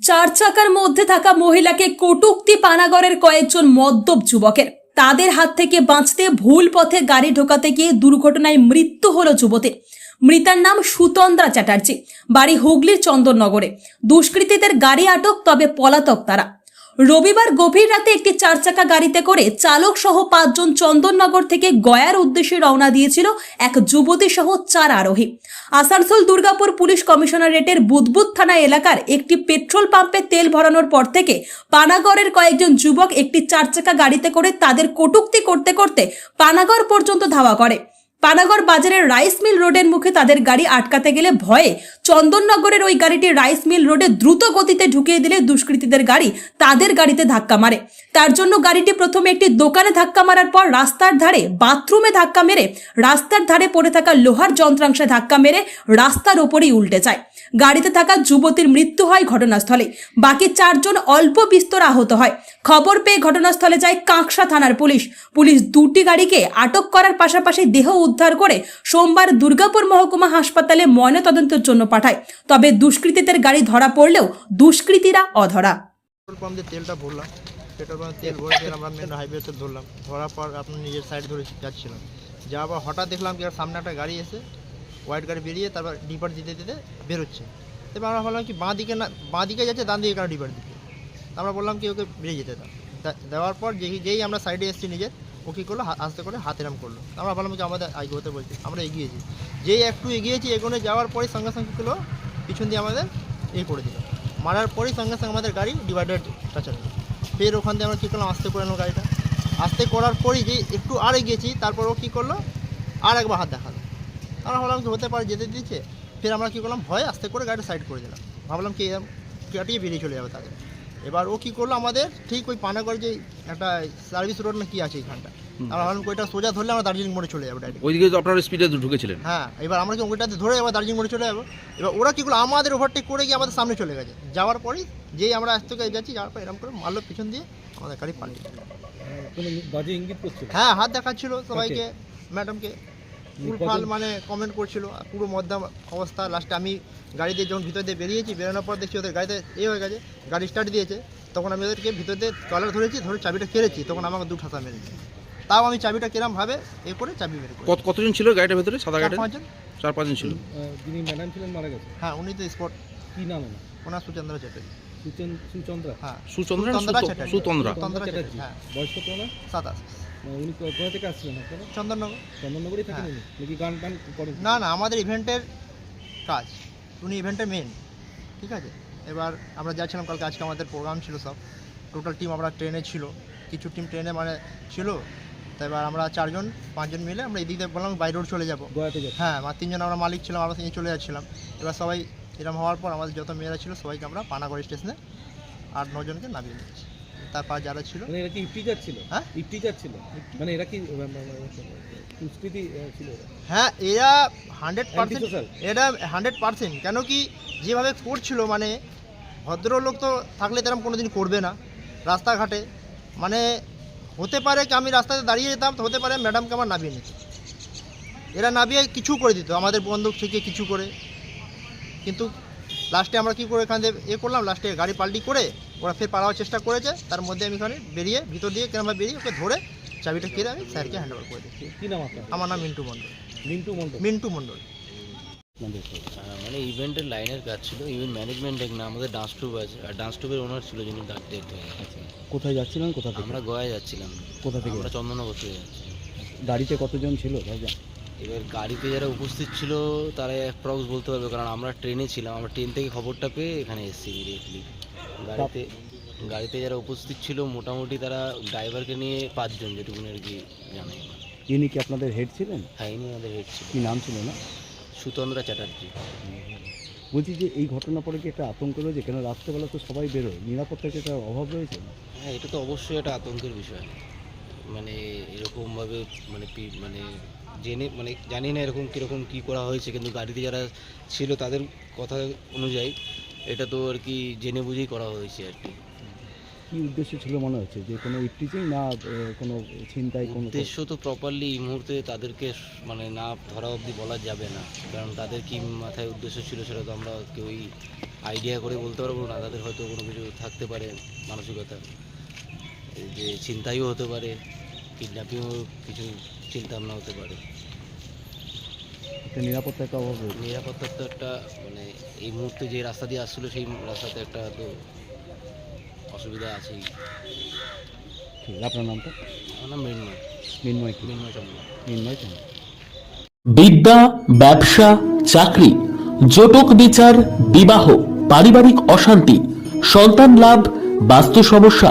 চার চাকার মধ্যে থাকা মহিলাকে কটুক্তি পানাগড়ের কয়েকজন মদ্যপ যুবকের। তাদের হাত থেকে বাঁচতে ভুল পথে গাড়ি ঢোকাতে গিয়ে দুর্ঘটনায় মৃত্যু হলো যুবতীর। মৃতার নাম সুতন্দ্রা চ্যাটার্জি, বাড়ি হুগলির চন্দননগরে। দুষ্কৃতীদের গাড়ি আটক, তবে পলাতক তারা। রবিবার গভীর রাতে একটি চার চাকা গাড়িতে করে চালক সহ পাঁচজন চন্দননগর থেকে গয়ার উদ্দেশ্যে রওনা দিয়েছিল এক যুবতী সহ চার আরোহী। আসানসোল দুর্গাপুর পুলিশ কমিশনারেটের বুদবুদ থানা এলাকার একটি পেট্রোল পাম্পে তেল ভরানোর পর থেকে পানাগড়ের কয়েকজন যুবক একটি চার চাকা গাড়িতে করে তাদের কটূক্তি করতে করতে পানাগড় পর্যন্ত ধাওয়া করে। পানাগড় বাজারের রাইস মিল রোডের মুখে তাদের গাড়ি আটকাতে গেলে ভয়ে চন্দননগরের ওই গাড়িটি রাইস মিল রোডে দ্রুত গতিতে ঢুকিয়ে দিলে দুষ্কৃতীদের গাড়ি তাদের গাড়িতে ধাক্কা মারে। তার জন্য গাড়িটি প্রথমে একটি দোকানে ধাক্কা মারার পর রাস্তার ধারে, বাথরুমে ধাক্কা মেরে রাস্তার ধারে পড়ে থাকা লোহার যন্ত্রাংশে ধাক্কা মেরে রাস্তার ওপরেই উল্টে যায়। গাড়িতে থাকা যুবতীর মৃত্যু হয় ঘটনাস্থলে বাকি চারজন অল্প বিস্তর আহত হয়। খবর পেয়ে ঘটনাস্থলে যায় কাঁকসা থানার পুলিশ। পুলিশ দুটি গাড়িকে আটক করার পাশাপাশি দেহ উদ্ধার করে সোমবার দুর্গাপুর মহকুমা হাসপাতালে ময়নাতদন্তের জন্য পাঠায়। তবে দুষ্কৃতীদের গাড়ি ধরা পড়লেও দুষ্কৃতীরা অধরা। পেট্রোল পাম্প পাম্পে তেল ভরে দিয়ে আমরা মেন হাইওয়েতে ধরলাম। ধরার পর আপনার নিজের সাইড ধরে যাচ্ছিলাম। যাওয়ার পর হঠাৎ দেখলাম কি সামনে একটা গাড়ি এসে হোয়াইট গাড়ি বেরিয়ে তারপর ডিপার দিতে দিতে বেরোচ্ছে। এবার আমরা ভাবলাম কি বাঁ দিকে না বাঁ দিকে যাচ্ছে, ডান দিকে কেন ডিপার দিতে আমরা বললাম কি ওকে বেরিয়ে যেতে দাও। দেওয়ার পর যেই যেই আমরা সাইডে এসেছি নিজের, ও কী করল আস্তে করে হাত এরাম করল। আমরা ভাবলাম কি আমাদের এগোতে বলছি, আমরা এগিয়েছি যেই। একটু এগিয়েছি, এগোনে যাওয়ার পরে সঙ্গে সঙ্গে করল, পিছন দিয়ে আমাদের এ করে দিল। মারার পরেই সঙ্গে সঙ্গে আমাদের গাড়ি ডিভাইডার টাচার হলো ফের ওখান দিয়ে আমরা কী করলাম, আস্তে করে গাড়িটা। আস্তে করার পরই যে একটু আর এগিয়েছি, তারপর ও কী করল, আর একবার হাত দেখাল। আমরা ভাবলাম কি হতে পারে যেতে দিচ্ছে ফের আমরা কী করলাম ভয় আস্তে করে গাড়িটা সাইড করে দিলাম। ভাবলাম কি কাটিয়ে বেরিয়ে চলে যাবে তাদের। এবার ও কী করল আমাদের ঠিক ওই পানাগড় যে একটা সার্ভিস রোড না কি আছে এইখানটা আমরা ভাবলাম ওইটা সোজা ধরলে আমরা দার্জিলিং মোড়ে চলে যাব ডাইরেক্ট ওইদিকে তো আপনারা স্পিডে ঢুকেছিলেন। হ্যাঁ এবার আমরা কি ওইটাতে ধরে এবার দার্জিলিং মোড়ে চলে যাব। এবার ওরা কী করল আমাদের ওভারটেক করে গিয়ে আমাদের সামনে চলে গেছে। যাওয়ার পরেই যেই আমরা আজ থেকে যাচ্ছি যাওয়ার পর এরকম করে মারলো পিছন দিয়ে আমাদের গাড়ি পালিয়ে হ্যাঁ হাত দেখাচ্ছিল সবাইকে ম্যাডামকে ফুলফাল মানে কমেন্ট করছিল পুরো মধ্যম অবস্থা। লাস্টে আমি গাড়ি দিয়ে যখন ভিতর দিয়ে বেরিয়েছি বেরোনোর পর দেখছি ওদের গাড়িতে এ হয়ে গেছে গাড়ি স্টার্ট দিয়েছে। তখন আমি ওদেরকে ভিতর দিয়ে কলার ধরেছি ধরে চাবিটা কেড়েছি তখন আমাকে দু ঠাসা মেরেছে। তাও আমি চাবিটা কেরাম ভাবে এ করে চাবি মেরে কত কতজন ছিল গাড়িটার ভেতরে? সাদা গাড়িটা? পাঁচজন। চার পাঁচজন ছিল। যিনি ম্যাডাম ছিলেন মারা গেছে হ্যাঁ উনি তো স্পট কি নাম ওনার? সুচন্দ্র চ্যাটার্জি। সুচন সুচন্দ্রা? হ্যাঁ। সুচন্দ্রা সুতন্দ্রা সুত- চ্যাটার্জি। হ্যাঁ। বয়স কত ওনার? সাতাশ। উনি কোথা থেকে আসছিলেন আপনারা? চন্দননগর। চন্দননগরই থাকেন হ্যাঁ। উনি? নাকি গান টান করেন? না না আমাদের ইভেন্টের কাজ। উনি ইভেন্টের মেন ঠিক আছে? এবার আমরা যাচ্ছিলাম কালকে আজকে আমাদের প্রোগ্রাম ছিল সব। টোটাল টিম আমরা ট্রেনে ছিল। কিছু টিম ট্রেনে মানে ছিল। তো এবার আমরা চারজন পাঁচজন মিলে আমরা এদিক দিয়ে বললাম বাই রোড চলে যাব। গোয়াতে হ্যাঁ আমার তিনজন আমরা মালিক ছিলাম আমরা তিনজন চলে যাচ্ছিলাম। এবার সবাই এরকম হওয়ার পর আমাদের যত মেয়েরা ছিল সবাইকে আমরা পানাগড় স্টেশনে আট নজনকে নামিয়ে দিয়েছি। তারপর যারা ছিল? মানে এরা কি ইপটি যাচ্ছিল হ্যাঁ? ইপটি ছিল? মানে এরা কি সংস্কৃতি ছিল হ্যাঁ এরা হান্ড্রেড পার্সেন্ট? এটা হান্ড্রেড পার্সেন্ট কেন কি যেভাবে করছিল মানে ভদ্রলোক তো থাকলে তেরম কোনো দিন করবে না রাস্তাঘাটে। মানে হতে পারে কি আমি রাস্তাতে দাঁড়িয়ে যেতাম তো হতে পারে ম্যাডামকে আমার নামিয়ে নিত। এরা নামিয়ে কিছু করে দিত আমাদের বন্দুক থেকে কিছু করে। কিন্তু লাস্টে আমরা কী করে এখান থেকে এ করলাম? লাস্টে গাড়ি পাল্টি করে ওরা ফের পালাবার চেষ্টা করেছে। তার মধ্যে আমি এখানে বেরিয়ে ভিতর দিয়ে কেরমভাবে বেরিয়ে ওকে ধরে চাবিটা কেড়ে আমি স্যারকে হ্যান্ড ওভার করে কি নাম আপনার? আমার নাম মিন্টু মণ্ডল। মিন্টু মন্ডল মিন্টু মণ্ডল। মানে ইভেন্টের লাইনের কাজ ছিল ইভেন্ট ম্যানেজমেন্ট এক না আমাদের ডান্স ট্রুপ আছে আর ডান্স ট্রুপের ওনার ছিল যিনি ডেথ হয়ে কোথায় যাচ্ছিলেন? কোথা থেকে? আমরা গোয়ায় যাচ্ছিলাম। কোথা থেকে? আমরা চন্দননগর থেকে যাচ্ছি গাড়িতে কতজন ছিল? ভাইজান? এবার গাড়িতে যারা উপস্থিত ছিল তারা অ্যাপ্রক্স বলতে পারবে কারণ আমরা ট্রেনে ছিলাম। আমরা ট্রেন থেকে খবরটা পেয়ে এখানে এসেছি ইমিডিয়েটলি গাড়িতে গাড়িতে যারা উপস্থিত ছিল মোটামুটি তারা ড্রাইভারকে নিয়ে পাঁচজন যেটুকুনি আর কি জানাই। ইনি কি আপনাদের হেড ছিলেন? হ্যাঁ ইনি আমাদের হেড ছিল কি নাম ছিল না? সুতন্দ্রা চ্যাটার্জি। বলছি যে এই ঘটনা পরে কি একটা আতঙ্ক রয়েছে? কেন রাত্রেবেলা তো সবাই বেরোয়? নিরাপত্তার কি একটা অভাব রয়েছে? হ্যাঁ এটা তো অবশ্যই একটা আতঙ্কের বিষয়। মানে এরকমভাবে মানে মানে জেনে মানে জানি না এরকম কীরকম কী করা হয়েছে কিন্তু গাড়িতে যারা ছিল তাদের কথা অনুযায়ী এটা তো আর কি জেনে বুঝেই করা হয়েছে আর কি। কি উদ্দেশ্য ছিল মনে হচ্ছে? যে কোনো ইফটিচিং না কোনো ছিনতাই কোনো উদ্দেশ্য তো প্রপারলি এই মুহূর্তে তাদেরকে মানে না ধরা অবধি বলা যাবে না। কারণ তাদের কি মাথায় উদ্দেশ্য ছিল সেটা তো আমরা কেউই আইডিয়া করে বলতে পারব না। তাদের হয়তো কোনো কিছু থাকতে পারে মানসিকতা। যে চিন্তাইও হতে পারে কিডন্যাপিংও কিছু চিন্তা ভাবনা হতে পারে। একটা নিরাপত্তা একটা অভাব রয়েছে। নিরাপত্তার তো একটা মানে এই মুহূর্তে যে রাস্তা দিয়ে আসছিল সেই রাস্তাতে একটা তো অসুবিধা আছেই। ঠিক আছে, আপনার নামটা? আমার নাম মৃন্ময়। মিন্ময় কি মৃন্ময় চন্দ্র। মিন্ময় কেন বিদ্যা ব্যবসা চাকরি জটক বিচার বিবাহ পারিবারিক অশান্তি সন্তান লাভ বাস্তু সমস্যা